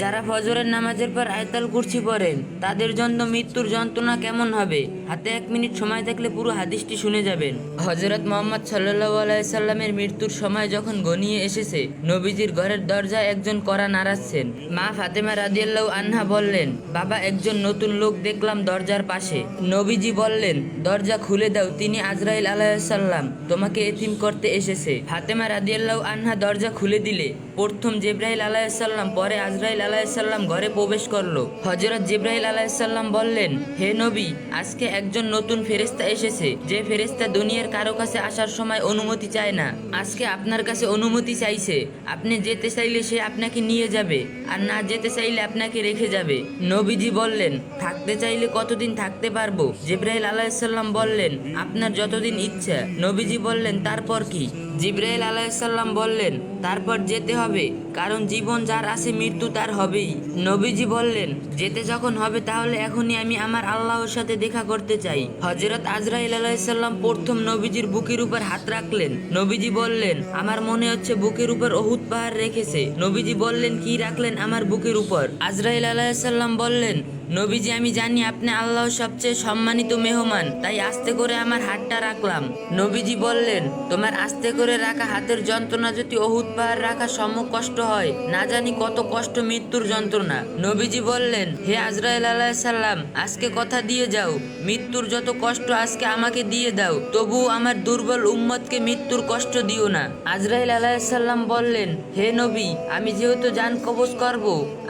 যারা ফজরের নামাজের পর আয়তাল কুরসি পড়েন, তাদের জন্য মৃত্যুর যন্ত্রণা কেমন হবে? হাতে এক মিনিট সময় থাকলে পুরো হাদিসটি শুনে যাবেন। হজরত মোহাম্মদ সাল্লাহ আলাইসাল্লামের মৃত্যুর সময় যখন গনিয়ে এসেছে, নবীজির ঘরের দরজায় একজন কড়া নাড়াচ্ছেন মা ফাতেমা রাদিয়াল্লাহু আনহা বললেন, বাবা, একজন নতুন লোক দেখলাম দরজার পাশে। নবীজি বললেন, দরজা খুলে দাও, তিনি আজরাইল আলাইসাল্লাম তোমাকে এতিম করতে এসেছে। ফাতেমা রাদিয়াল্লাহু আনহা দরজা খুলে দিলে, প্রথম জিব্রাইল আলাইসাল্লাম পরে আজরাইল আলাইসাল্লাম ঘরে প্রবেশ করল। হজরত জিব্রাইল আলাইসাল্লাম বললেন, হে নবী, আজকে একজন নতুন ফেরেস্তা এসেছে। যে ফেরেস্তা দুনিয়ার কারও কাছে আসার সময় অনুমতি চায় না। আজকে আপনার কাছে অনুমতি চাইছে। আপনি যেতে চাইলে সে আপনাকে নিয়ে যাবে, আর না যেতে চাইলে আপনাকে রেখে যাবে। নবীজি বললেন, থাকতে চাইলে কতদিন থাকতে পারব? জিব্রাইল আলাইসাল্লাম বললেন, আপনার যতদিন ইচ্ছা। নবীজি বললেন, তারপর কি? জিব্রাহিল আলাইসাল্লাম বললেন, তারপর যেতে হবে, কারণ জীবন যার আছে মৃত্যু তার হবেই। নবীজি বললেন, যেতে যখন হবে তাহলে এখনই আমি আমার আল্লাহর সাথে দেখা করতে চাই। হজরত আজরাইল আলাইসাল্লাম প্রথম নবীজির বুকের উপর হাত রাখলেন। নবীজি বললেন, আমার মনে হচ্ছে বুকের উপর অহুত পাহাড় রেখেছে। নবীজি বললেন, কি রাখলেন আমার বুকের উপর? আজরাইল আলাইসাল্লাম বললেন নবীজি, আমি জানি আপনি আল্লাহর সবচেয়ে সম্মানিত মেহমান, তাই আস্তে করে আমার হাতটা রাখলাম। নবীজি বললেন, তোমার আস্তে করে রাখা হাতের যন্ত্রণা যদি অহুত পাহাড় রাখা সম কষ্ট হয়, না জানি কত কষ্ট মৃত্যুর যন্ত্রণা। নবীজি বললেন, হে আজরাইল আলাইসাল্লাম আজকে কথা দিয়ে যাও। মৃত্যুর যত কষ্ট আজকে আমাকে দিয়ে দাও তবু আমার দুর্বল উম্মতকে মৃত্যুর কষ্ট দিও না। আজরাইল আলাইসাল্লাম বললেন, হে নবী, আমি যেহেতু জান কবজ করব,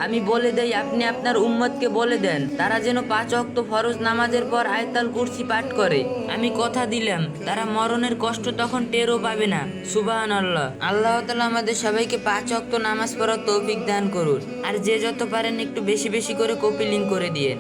আমি বলে দেই আপনি আপনার উম্মতকে বলে দেন। তারা যেন পাঁচ অক্ত ফরজ নামাজের পর আয়তাল কুর্সি পাঠ করে। আমি কথা দিলাম, তারা মরণের কষ্ট তখন টেরও পাবে না। সুবাহান আল্লাহ আল্লাহ তালা আমাদের সবাইকে পাঁচ অক্ত নামাজ পড়ার তৌফিক দান করুন। আর যে যত পারেন একটু বেশি বেশি করে কপিলিং করে দিয়ে